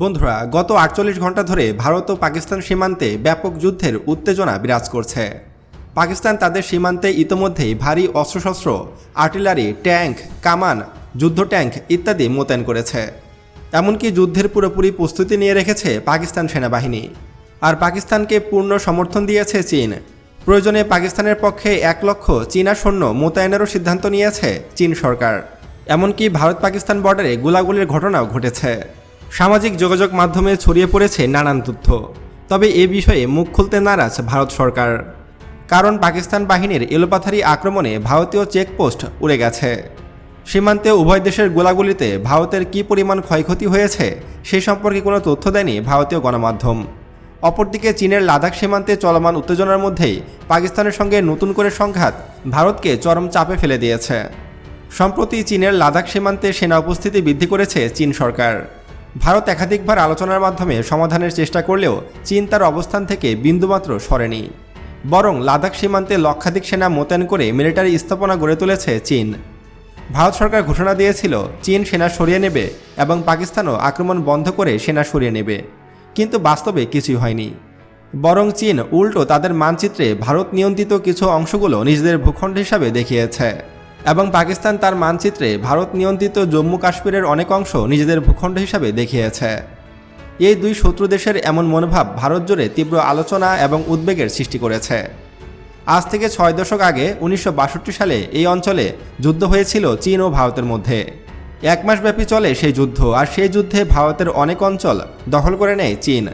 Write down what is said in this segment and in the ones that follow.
বন্ধুরা, গত আটচল্লিশ ঘণ্টা ধরে ভারত ও পাকিস্তান সীমান্তে ব্যাপক যুদ্ধের উত্তেজনা বিরাজ করছে। পাকিস্তান তাদের সীমান্তে ইতোমধ্যেই ভারী অস্ত্রশস্ত্র, আর্টিলারি, ট্যাঙ্ক, কামান, যুদ্ধ ট্যাঙ্ক ইত্যাদি মোতায়েন করেছে। এমনকি যুদ্ধের পুরোপুরি প্রস্তুতি নিয়ে রেখেছে পাকিস্তান সেনাবাহিনী। আর পাকিস্তানকে পূর্ণ সমর্থন দিয়েছে চীন। প্রয়োজনে পাকিস্তানের পক্ষে এক লক্ষ চীনা সৈন্য মোতায়েনেরও সিদ্ধান্ত নিয়েছে চীন সরকার। এমনকি ভারত পাকিস্তান বর্ডারে গোলাগুলির ঘটনাও ঘটেছে। সামাজিক যোগাযোগ মাধ্যমে ছড়িয়ে পড়েছে নানান তথ্য। তবে এ বিষয়ে মুখ খুলতে নারাজ ভারত সরকার। কারণ পাকিস্তান বাহিনীর এলোপাথারি আক্রমণে ভারতীয় চেকপোস্ট উড়ে গেছে। সীমান্তে উভয় দেশের গোলাগুলিতে ভারতের কী পরিমাণ ক্ষয়ক্ষতি হয়েছে, সে সম্পর্কে কোনো তথ্য দেয়নি ভারতীয় গণমাধ্যম। অপরদিকে চীনের লাদাখ সীমান্তে চলমান উত্তেজনার মধ্যেই পাকিস্তানের সঙ্গে নতুন করে সংঘাত ভারতকে চরম চাপে ফেলে দিয়েছে। সম্প্রতি চীনের লাদাখ সীমান্তে সেনা উপস্থিতি বৃদ্ধি করেছে চীন সরকার। ভারত একাধিকবার আলোচনার মাধ্যমে সমাধানের চেষ্টা করলেও চীন তার অবস্থান থেকে বিন্দুমাত্র সরেনি। বরং লাদাখ সীমান্তে লক্ষাধিক সেনা মোতায়েন করে মিলিটারি স্থাপনা গড়ে তুলেছে চীন। ভারত সরকার ঘোষণা দিয়েছিল, চীন সেনা সরিয়ে নেবে এবং পাকিস্তানও আক্রমণ বন্ধ করে সেনা সরিয়ে নেবে। কিন্তু বাস্তবে কিছুই হয়নি। বরং চীন উল্টো তাদের মানচিত্রে ভারত নিয়ন্ত্রিত কিছু অংশগুলো নিজেদের ভূখণ্ড হিসাবে দেখিয়েছে। এবং পাকিস্তান তার মানচিত্রে ভারত নিয়ন্ত্রিত জম্মু কাশ্মীরের অনেক অংশ নিজেদের ভূখণ্ড হিসাবে দেখিয়েছে। এই দুই শত্রু দেশের এমন মনোভাব ভারত জুড়ে তীব্র আলোচনা এবং উদ্বেগের সৃষ্টি করেছে। আজ থেকে ছয় দশক আগে উনিশশো বাষট্টি সালে এই অঞ্চলে যুদ্ধ হয়েছিল চীন ও ভারতের মধ্যে। এক মাসব্যাপী চলে সেই যুদ্ধ আর সেই যুদ্ধে ভারতের অনেক অঞ্চল দখল করে নেয় চীন।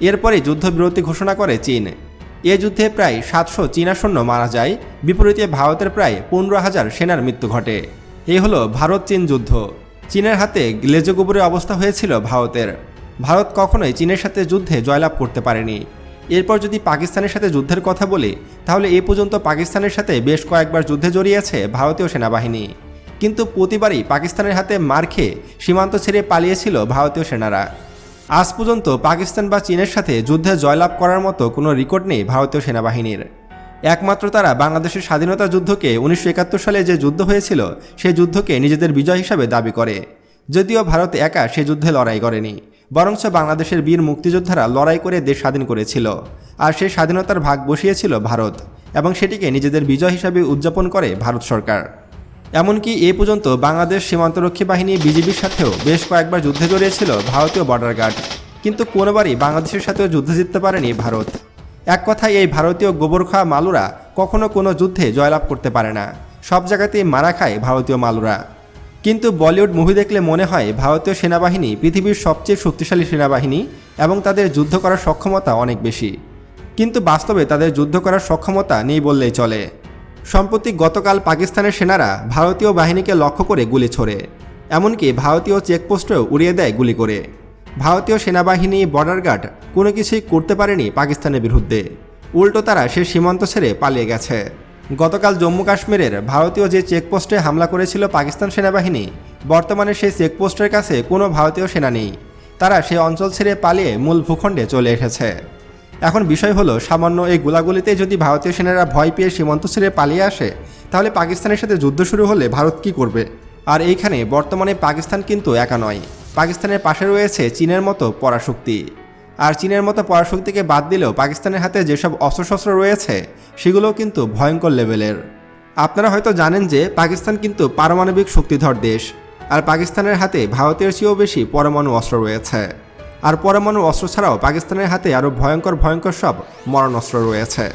এরপরে যুদ্ধবিরতি ঘোষণা করে চীন। এ যুদ্ধে প্রায় সাতশো চীনা সৈন্য মারা যায়, বিপরীতে ভারতের প্রায় পনেরো হাজার সেনার মৃত্যু ঘটে। এই হলো ভারত চীন যুদ্ধ। চীনের হাতে লেজগোবরের অবস্থা হয়েছিল ভারতের। ভারত কখনোই চীনের সাথে যুদ্ধে জয়লাভ করতে পারেনি। এরপর যদি পাকিস্তানের সাথে যুদ্ধের কথা বলি, তাহলে এ পর্যন্ত পাকিস্তানের সাথে বেশ কয়েকবার যুদ্ধে জড়িয়েছে ভারতীয় সেনাবাহিনী। কিন্তু প্রতিবারই পাকিস্তানের হাতে মার খেয়ে সীমান্ত ছেড়ে পালিয়েছিল ভারতীয় সেনারা। আজ পর্যন্ত পাকিস্তান বা চীনের সাথে যুদ্ধে জয়লাভ করার মতো কোনো রেকর্ড নেই ভারতীয় সেনাবাহিনীর। একমাত্র তারা বাংলাদেশের স্বাধীনতা যুদ্ধকে উনিশশো একাত্তর সালে যে যুদ্ধ হয়েছিল, সেই যুদ্ধকে নিজেদের বিজয় হিসাবে দাবি করে। যদিও ভারত একা সে যুদ্ধে লড়াই করেনি, বরঞ্চ বাংলাদেশের বীর মুক্তিযোদ্ধারা লড়াই করে দেশ স্বাধীন করেছিল। আর সেই স্বাধীনতার ভাগ বসিয়েছিল ভারত এবং সেটিকে নিজেদের বিজয় হিসাবে উদযাপন করে ভারত সরকার। এমনকি এ পর্যন্ত বাংলাদেশ সীমান্তরক্ষী বাহিনী বিজিবির সাথেও বেশ কয়েকবার যুদ্ধে জড়িয়েছিল ভারতীয় বর্ডার গার্ড কিন্তু কোনোবারই বাংলাদেশের সাথেও যুদ্ধে জিততে পারেনি ভারত। এক কথায় এই ভারতীয় গোবরখা মালুরা কখনো কোনো যুদ্ধে জয়লাভ করতে পারে না। সব জায়গাতেই মারা খায় ভারতীয় মালুরা। কিন্তু বলিউড মুভি দেখলে মনে হয় ভারতীয় সেনাবাহিনী পৃথিবীর সবচেয়ে শক্তিশালী সেনাবাহিনী এবং তাদের যুদ্ধ করার সক্ষমতা অনেক বেশি। কিন্তু বাস্তবে তাদের যুদ্ধ করার সক্ষমতা নেই বললেই চলে। সম্প্রতি গতকাল পাকিস্তানের সেনারা ভারতীয় বাহিনীকে লক্ষ্য করে গুলি ছোড়ে, এমনকি ভারতীয় চেকপোস্টেও উড়িয়ে দেয় গুলি করে। ভারতীয় সেনাবাহিনী বর্ডার গার্ড কোনো কিছুই করতে পারেনি পাকিস্তানের বিরুদ্ধে। উল্টো তারা সে সীমান্ত ছেড়ে পালিয়ে গেছে। গতকাল জম্মু কাশ্মীরের ভারতীয় যে চেকপোস্টে হামলা করেছিল পাকিস্তান সেনাবাহিনী, বর্তমানে সেই চেকপোস্টের কাছে কোনো ভারতীয় সেনা নেই। তারা সেই অঞ্চল ছেড়ে পালিয়ে মূল ভূখণ্ডে চলে এসেছে। এখন বিষয় হলো, সামান্য এই গোলাগুলিতে যদি ভারতীয় সেনারা ভয় পেয়ে সীমান্ত ছেড়ে পালিয়ে আসে, তাহলে পাকিস্তানের সাথে যুদ্ধ শুরু হলে ভারত কি করবে? আর এইখানে বর্তমানে পাকিস্তান কিন্তু একা নয়। পাকিস্তানের পাশে রয়েছে চীনের মতো পরাশক্তি। আর চীনের মতো পরাশক্তিকে বাদ দিলেও পাকিস্তানের হাতে যেসব অস্ত্রশস্ত্র রয়েছে, সেগুলোও কিন্তু ভয়ঙ্কর লেভেলের। আপনারা হয়তো জানেন যে পাকিস্তান কিন্তু পারমাণবিক শক্তিধর দেশ, আর পাকিস্তানের হাতে ভারতের চেয়েও বেশি পরমাণু অস্ত্র রয়েছে। আর পরমাণু অস্ত্র ছাড়াও পাকিস্তানের হাতে আরও ভয়ঙ্কর ভয়ঙ্কর সব মরণ অস্ত্র রয়েছে।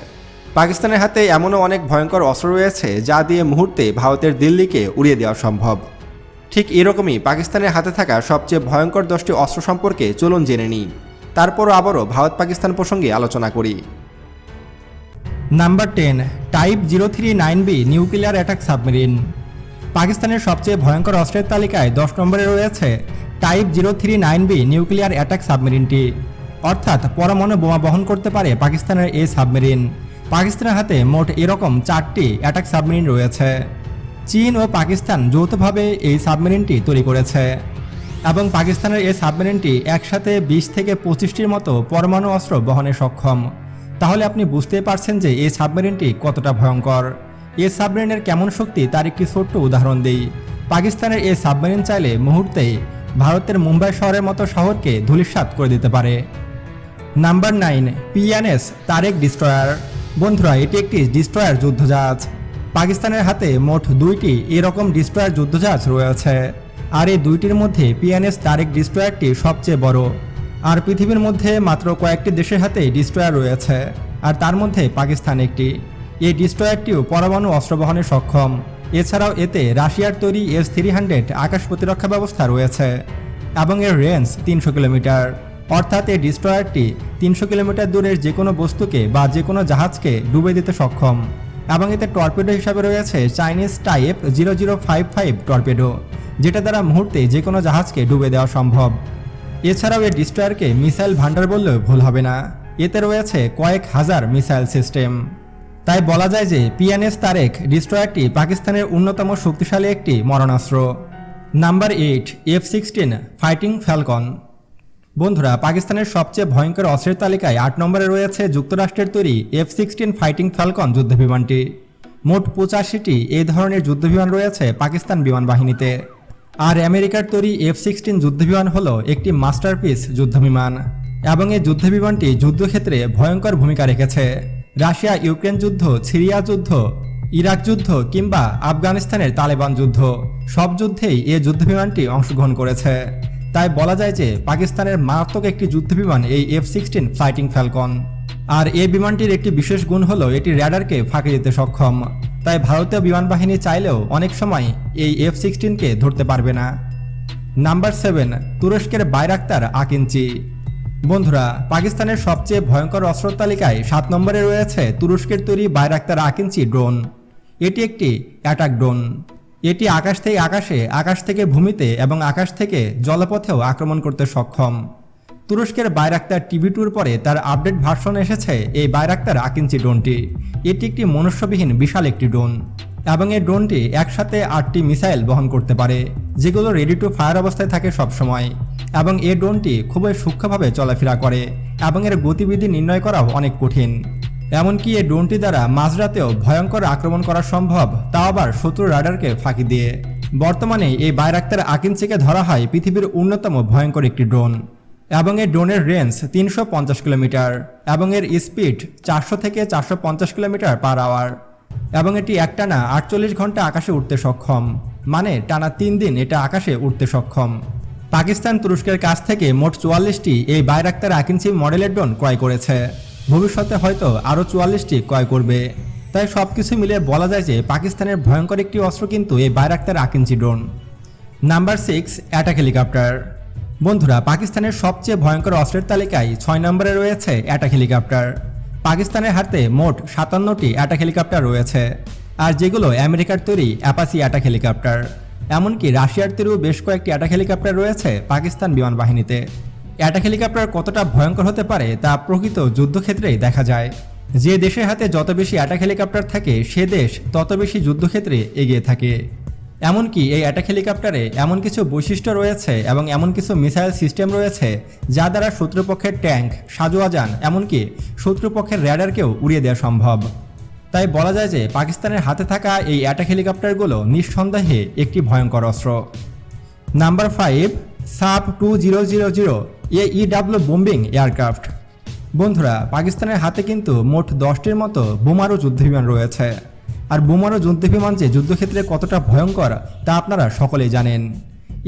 পাকিস্তানের হাতে এমনও অনেক ভয়ঙ্কর অস্ত্র রয়েছে যা দিয়ে মুহূর্তে ভারতের দিল্লিকে উড়িয়ে দেওয়া সম্ভব। ঠিক এরকমই পাকিস্তানের হাতে থাকা সবচেয়ে ভয়ঙ্কর দশটি অস্ত্র সম্পর্কে চলুন জেনে নিই। তারপরও আবারও ভারত পাকিস্তান প্রসঙ্গে আলোচনা করি। Number ten, type zero three nine B nuclear attack submarine. পাকিস্তানের সবচেয়ে ভয়ঙ্কর অস্ত্রের তালিকায় দশ নম্বরে রয়েছে type zero three nine B nuclear attack সাবমেরিনটি। অর্থাৎ পরমাণু বোমা বহন করতে পারে পাকিস্তানের এই সাবমেরিন। পাকিস্তানের হাতে মোট এরকম চারটি অ্যাটাক সাবমেরিন রয়েছে। চীন ও পাকিস্তান যৌথভাবে এই সাবমেরিনটি তৈরি করেছে। এবং পাকিস্তানের এই সাবমেরিনটি একসাথে বিশ থেকে পঁচিশটির মতো পরমাণু অস্ত্র বহনে সক্ষম। তাহলে আপনি বুঝতেই পারছেন যে এই সাবমেরিনটি কতটা ভয়ঙ্কর। এই সাবমেরিনের কেমন শক্তি তার একটি ছোট্ট উদাহরণ দিই। পাকিস্তানের এই সাবমেরিন চাইলে মুহূর্তেই ভারতের মুম্বাই শহরের মতো শহরকে ধূলিসাৎ করে দিতে পারে। Number nine, PNS, Tariq destroyer. বন্ধুরা, এটি একটি ডিস্ট্রয়ার যুদ্ধজাহাজ। পাকিস্তানের হাতে মোট দুইটি এরকম ডিস্ট্রয়ার যুদ্ধজাহাজ রয়েছে। আর এই দুইটির মধ্যে পিএনএস, তারেক ডিস্ট্রয়ারটি সবচেয়ে বড়। আর পৃথিবীর মধ্যে মাত্র কয়েকটি দেশের হাতে ডিস্ট্রয়ার রয়েছে। আর তার মধ্যে পাকিস্তান একটি। এই ডিস্ট্রয়ারটিও পরমাণু অস্ত্র বহনে সক্ষম। এছাড়াও এতে রাশিয়ার তৈরি এস থ্রি হান্ড্রেড আকাশ প্রতিরক্ষা ব্যবস্থা রয়েছে এবং এর রেঞ্জ তিনশো কিলোমিটার। অর্থাৎ এই ডিস্ট্রয়ারটি তিনশো কিলোমিটার দূরের যে কোনো বস্তুকে বা যে কোনো জাহাজকে ডুবে দিতে সক্ষম এবং এতে টর্পেডো হিসাবে রয়েছে Chinese type zero zero five five torpedo, যেটা দ্বারা মুহূর্তে যে কোনো জাহাজকে ডুবে দেওয়া সম্ভব। এছাড়াও এই ডিস্ট্রয়ারকে মিসাইল ভান্ডার বললেও ভুল হবে না। এতে রয়েছে কয়েক হাজার মিসাইল সিস্টেম। তাই বলা যায় যে পিএনএস তারেক ডিস্ট্রয়ারটি পাকিস্তানের অন্যতম শক্তিশালী একটি মরণাস্ত্র। Number eight, F sixteen, fighting falcon. বন্ধুরা, পাকিস্তানের সবচেয়ে ভয়ঙ্কর অস্ত্রের তালিকায় আট নম্বরে রয়েছে যুক্তরাষ্ট্রের তৈরি এফ সিক্সটিন ফাইটিং ফ্যালকন যুদ্ধবিমানটি। মোট পঁচাশিটি এই ধরনের যুদ্ধবিমান রয়েছে পাকিস্তান বিমান বাহিনীতে। আর আমেরিকার তৈরি এফ সিক্সটিন যুদ্ধবিমান হল একটি মাস্টারপিস যুদ্ধবিমান এবং এই যুদ্ধবিমানটি যুদ্ধক্ষেত্রে ভয়ঙ্কর ভূমিকা রেখেছে। রাশিয়া ইউক্রেন যুদ্ধ, সিরিয়া যুদ্ধ, ইরাক যুদ্ধ কিংবা আফগানিস্তানের তালেবান যুদ্ধ, সব যুদ্ধেই এই যুদ্ধবিমানটি অংশগ্রহণ করেছে। তাই বলা যায় যে পাকিস্তানের মারাত্মক একটি যুদ্ধবিমান এই এফ সিক্সটিন ফ্লাইটিং ফ্যালকন। আর এই বিমানটির একটি বিশেষ গুণ হলো এটি র্যাডারকে ফাঁকি দিতে সক্ষম। তাই ভারতীয় বিমান বাহিনী চাইলেও অনেক সময় এই এফ সিক্সটিনকে ধরতে পারবে না। নাম্বার সেভেন, তুরস্কের বাইরাক্তার আকিঞ্চি। বন্ধুরা, পাকিস্তানের সবচেয়ে ভয়ঙ্কর অস্ত্র তালিকায় সাত নম্বরে রয়েছে তুরস্কের তৈরি বাইরাক্তার আকিঞ্চি ড্রোন। এটি একটি অ্যাটাক ড্রোন। এটি আকাশ থেকে আকাশে, আকাশ থেকে ভূমিতে এবং আকাশ থেকে জলপথেও আক্রমণ করতে সক্ষম। তুরস্কের বাইরাক্তার টিভি টুর পরে তার আপডেট ভার্সন এসেছে এই বাইরাক্তার আকিঞ্চি ড্রোনটি। এটি একটি মনুষ্যবিহীন বিশাল একটি ড্রোন। এবং এই ড্রোনটি একসাথে আটটি মিসাইল বহন করতে পারে, যেগুলো রেডি টু ফায়ার অবস্থায় থাকে সবসময়। এবং এই ড্রোনটি খুবই সূক্ষ্মভাবে চলাফেরা করে এবং এর গতিবিধি নির্ণয় করাও অনেক কঠিন। এমনকি এই ড্রোনটি দ্বারা মাঝরাতেও ভয়ঙ্কর আক্রমণ করা সম্ভব, তাও আবার শত্রু রাডারকে ফাঁকি দিয়ে। বর্তমানে এই বাইরাক্তার আকিনচিকে ধরা হয় পৃথিবীর অন্যতম ভয়ঙ্কর একটি ড্রোন। এবং এই ড্রোনের রেঞ্জ তিনশো পঞ্চাশ কিলোমিটার, এবং এর স্পিড চারশো থেকে চারশো পঞ্চাশ কিলোমিটার পার আওয়ার। এবং এটি একটানা আটচল্লিশ ঘণ্টা আকাশে উঠতে সক্ষম। মানে টানা তিন দিন এটা আকাশে উঠতে সক্ষম। পাকিস্তান তুরস্কের কাছ থেকে মোট চুয়াল্লিশটি এই বাইরাক্তার আকিনসি মডেলের ড্রোন ক্রয় করেছে। ভবিষ্যতে হয়তো আরও চুয়াল্লিশটি ক্রয় করবে। তাই সব কিছু মিলিয়ে বলা যায় যে পাকিস্তানের ভয়ঙ্কর একটি অস্ত্র কিন্তু এই Bayraktar Akinci drone. Number six, attack helicopter. বন্ধুরা, পাকিস্তানের সবচেয়ে ভয়ঙ্কর অস্ত্রের তালিকায় ছয় নম্বরে রয়েছে অ্যাটাক হেলিকপ্টার। পাকিস্তানের হাতে মোট সাতান্নটি অ্যাটাক হেলিকপ্টার রয়েছে। আর যেগুলো আমেরিকার তৈরি অ্যাপাসি অ্যাটাক হেলিকপ্টার। এমনকি রাশিয়ার তৈরিও বেশ কয়েকটি অ্যাটাক হেলিকপ্টার রয়েছে পাকিস্তান বিমান বাহিনীতে। অ্যাটাক হেলিকপ্টার কতটা ভয়ঙ্কর হতে পারে তা প্রকৃত যুদ্ধক্ষেত্রেই দেখা যায়। যে দেশের হাতে যত বেশি অ্যাটাক হেলিকপ্টার থাকে, সে দেশ তত বেশি যুদ্ধক্ষেত্রে এগিয়ে থাকে। এমনকি এই অ্যাটাক হেলিকপ্টারে এমন কিছু বৈশিষ্ট্য রয়েছে এবং এমন কিছু মিসাইল সিস্টেম রয়েছে যা দ্বারা শত্রুপক্ষের ট্যাঙ্ক, সাজোয়াজান, এমনকি শত্রুপক্ষের র্যাডারকেও উড়িয়ে দেওয়া সম্ভব। তাই বলা যায় যে পাকিস্তানের হাতে থাকা এই অ্যাটাক হেলিকপ্টারগুলো নিঃসন্দেহে একটি ভয়ঙ্কর অস্ত্র। Number five, Saab two zero zero zero, A EW bombing aircraft. বন্ধুরা, পাকিস্তানের হাতে কিন্তু মোট দশটির মতো বোমারু যুদ্ধবিমান রয়েছে। আর বোমারু যে যুদ্ধক্ষেত্রে কতটা ভয়ঙ্কর তা আপনারা সকলেই জানেন।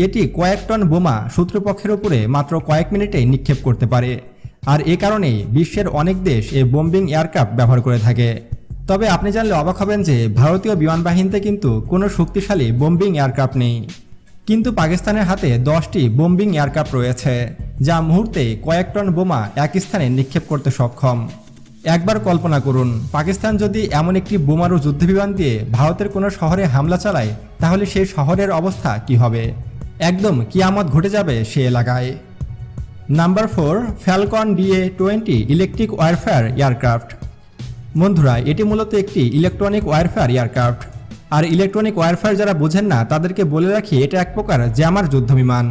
এটি কয়েক টন বোমা শত্রুপক্ষের উপরে মাত্র কয়েক মিনিটে নিক্ষেপ করতে পারে। আর এ কারণেই বিশ্বের অনেক দেশ এই বোম্বিং এয়ারক্রাফট ব্যবহার করে থাকে। তবে আপনি জানলে অবাক হবেন যে ভারতীয় বিমান বাহিনীতে কিন্তু কোনো শক্তিশালী বোম্বিং এয়ারক্রাফট নেই। কিন্তু পাকিস্তানের হাতে দশটি বোম্বিং এয়ারক্রাফট রয়েছে, যা মুহূর্তে কয়েক টন বোমা এক স্থানে নিক্ষেপ করতে সক্ষম। একবার কল্পনা করুন, পাকিস্তান যদি এমন একটি বোমারু যুদ্ধবিমান দিয়ে ভারতের কোনো শহরে হামলা চালায়, তাহলে সেই শহরের অবস্থা কি হবে? একদম কিয়ামত ঘটে যাবে সে এলাকায়। Number four, falcon DA twenty, electric warfare aircraft. বন্ধুরা, এটি মূলত একটি ইলেকট্রনিক ওয়ারফেয়ার এয়ারক্রাফট। আর ইলেকট্রনিক ওয়ারফেয়ার যারা বোঝেন না, তাদেরকে বলে রাখি এটা এক প্রকার জ্যামার যুদ্ধ বিমান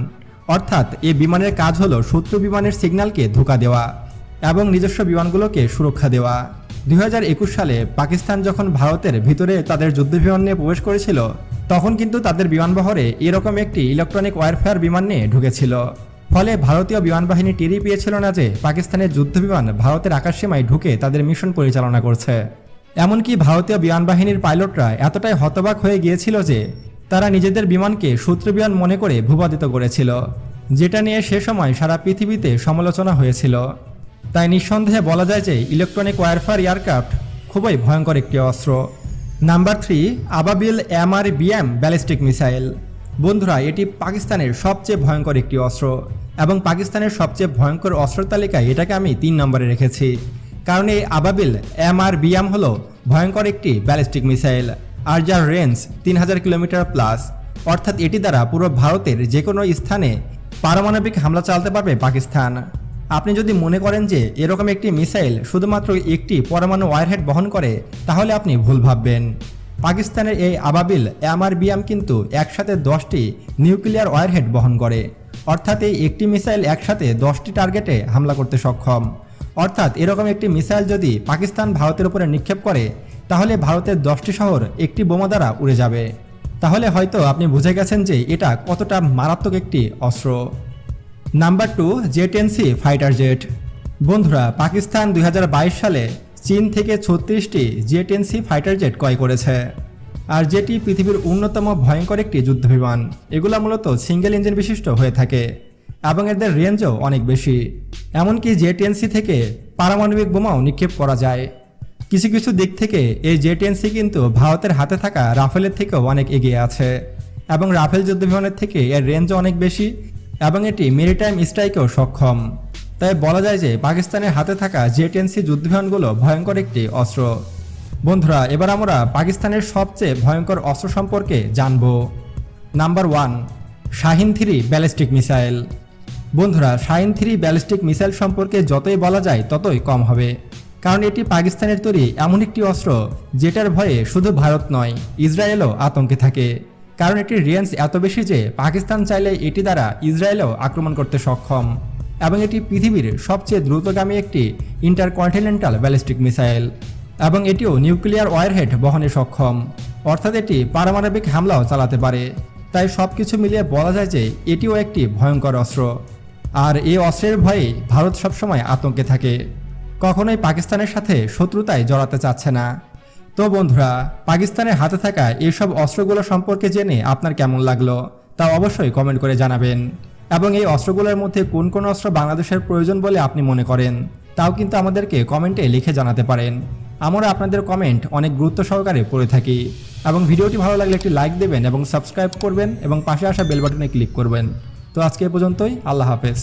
অর্থাৎ, এ বিমানের কাজ হলো শত্রু বিমানের সিগন্যালকে ধোকা দেওয়া। এবং নিজস্ব বিমানগুলোকে সুরক্ষা দেওয়া। দুই হাজার একুশ সালে পাকিস্তান যখন ভারতের ভিতরে তাদের যুদ্ধ বিমান নিয়ে প্রবেশ করেছিল, তখন কিন্তু তাদের বিমানবহরে এরকম একটি ইলেকট্রনিক ওয়ারফেয়ার বিমান নিয়ে ঢুকেছিল। ফলে ভারতীয় বিমান বাহিনী টেরই পেয়েছিল না যে পাকিস্তানের যুদ্ধ বিমান ভারতের আকাশসীমায় ঢুকে তাদের মিশন পরিচালনা করছে। এমনকি ভারতীয় বিমান বাহিনীর পাইলটরা এতটাই হতবাক হয়ে গিয়েছিল যে তারা নিজেদের বিমানকে শত্রু বিমান মনে করে ভূপাতিত করেছিল, যেটা নিয়ে সে সময় সারা পৃথিবীতে সমালোচনা হয়েছিল। তাই নিঃসন্দেহে বলা যায় যে ইলেকট্রনিক ওয়ারফেয়ার এয়ারক্রাফট খুবই ভয়ঙ্কর একটি অস্ত্র। Number three, Ababeel M MR BM ballistic missile. বন্ধুরা, এটি পাকিস্তানের সবচেয়ে ভয়ঙ্কর একটি অস্ত্র এবং পাকিস্তানের সবচেয়ে ভয়ঙ্কর অস্ত্র তালিকায় এটাকে আমি তিন নম্বরে রেখেছি। কারণ এই আবাবিল এম এমআর বিএম হলো ভয়ঙ্কর একটি ব্যালিস্টিক মিসাইল। আর যার রেঞ্জ তিন হাজার কিলোমিটার প্লাস। অর্থাৎ এটি দ্বারা পুরো ভারতের যে কোনো স্থানে পারমাণবিক হামলা চালাতে পারবে পাকিস্তান। আপনি যদি মনে করেন যে এরকম একটি মিসাইল শুধুমাত্র একটি পরমাণু ওয়ারহেড বহন করে, তাহলে আপনি ভুল ভাববেন। পাকিস্তানের এই আবাবিল এমআরবিএম কিন্তু একসাথে দশটি নিউক্লিয়ার ওয়ারহেড বহন করে। অর্থাৎ এই একটি মিসাইল একসাথে দশটি টার্গেটে হামলা করতে সক্ষম। অর্থাৎ এরকম একটি মিসাইল যদি পাকিস্তান ভারতের উপরে নিক্ষেপ করে, তাহলে ভারতের দশটি শহর একটি বোমা দ্বারা উড়ে যাবে। তাহলে হয়তো আপনি বুঝে গেছেন যে এটা কতটা মারাত্মক একটি অস্ত্র। Number two J ten C fighter jet বন্ধুরা, পাকিস্তান দুই হাজার বাইশ সালে চীন থেকে ছত্রিশটি জেটেনসি ফাইটার জেট ক্রয় করেছে। আর যেটি পৃথিবীর অন্যতম ভয়ঙ্কর একটি যুদ্ধবিমান। এগুলো মূলত সিঙ্গেল ইঞ্জিন বিশিষ্ট হয়ে থাকে, এবং এদের রেঞ্জও অনেক বেশি। এমনকি জেটেনসি থেকে পারমাণবিক বোমাও নিক্ষেপ করা যায়। কিছু কিছু দিক থেকে এই জেটেনসি কিন্তু ভারতের হাতে থাকা রাফেলের থেকেও অনেক এগিয়ে আছে, এবং রাফেল যুদ্ধবিমানের থেকে এর রেঞ্জও অনেক বেশি এবং এটি মেরিটাইম স্ট্রাইকেও সক্ষম। তাই বলা যায় যে পাকিস্তানের হাতে থাকা জেটেনসি যুদ্ধবিমানগুলো ভয়ঙ্কর একটি অস্ত্র। বন্ধুরা, এবার আমরা পাকিস্তানের সবচেয়ে ভয়ঙ্কর অস্ত্র সম্পর্কে জানব। Number one, Shaheen three ballistic missile. বন্ধুরা, শাহিন থ্রি ব্যালিস্টিক মিসাইল সম্পর্কে যতই বলা যায় ততই কম হবে। কারণ এটি পাকিস্তানের তৈরি এমন একটি অস্ত্র যেটার ভয়ে শুধু ভারত নয়, ইসরায়েলও আতঙ্কে থাকে। কারণ এটির রেঞ্জ এত বেশি যে পাকিস্তান চাইলে এটি দ্বারা ইসরায়েলও আক্রমণ করতে সক্ষম। এবং এটি পৃথিবীর সবচেয়ে দ্রুতগামী একটি ইন্টারকন্টিনেন্টাল ব্যালিস্টিক মিসাইল। এবং এটিও নিউক্লিয়ার ওয়ারহেড বহনে সক্ষম। অর্থাৎ এটি পারমাণবিক হামলাও চালাতে পারে। তাই সব কিছু মিলিয়ে বলা যায় যে এটিও একটি ভয়ঙ্কর অস্ত্র। আর এই অস্ত্রের ভয়ে ভারত সবসময় আতঙ্কে থাকে। কখনোই পাকিস্তানের সাথে শত্রুতায় জড়াতে চাচ্ছে না। তো বন্ধুরা, পাকিস্তানের হাতে থাকা এইসব অস্ত্রগুলো সম্পর্কে জেনে আপনার কেমন লাগল তা অবশ্যই কমেন্ট করে জানাবেন। এবং এই অস্ত্রগুলোর মধ্যে কোন কোন অস্ত্র বাংলাদেশের প্রয়োজন বলে আপনি মনে করেন, তাও কিন্তু আমাদেরকে কমেন্টে লিখে জানাতে পারেন। আমরা আপনাদের কমেন্ট অনেক গুরুত্ব সহকারে পড়ে থাকি। এবং ভিডিওটি ভালো লাগলে একটি লাইক দেবেন এবং সাবস্ক্রাইব করবেন এবং পাশে আসা বেল বাটনে ক্লিক করবেন। তো আজকে এ পর্যন্তই, আল্লাহ হাফেজ।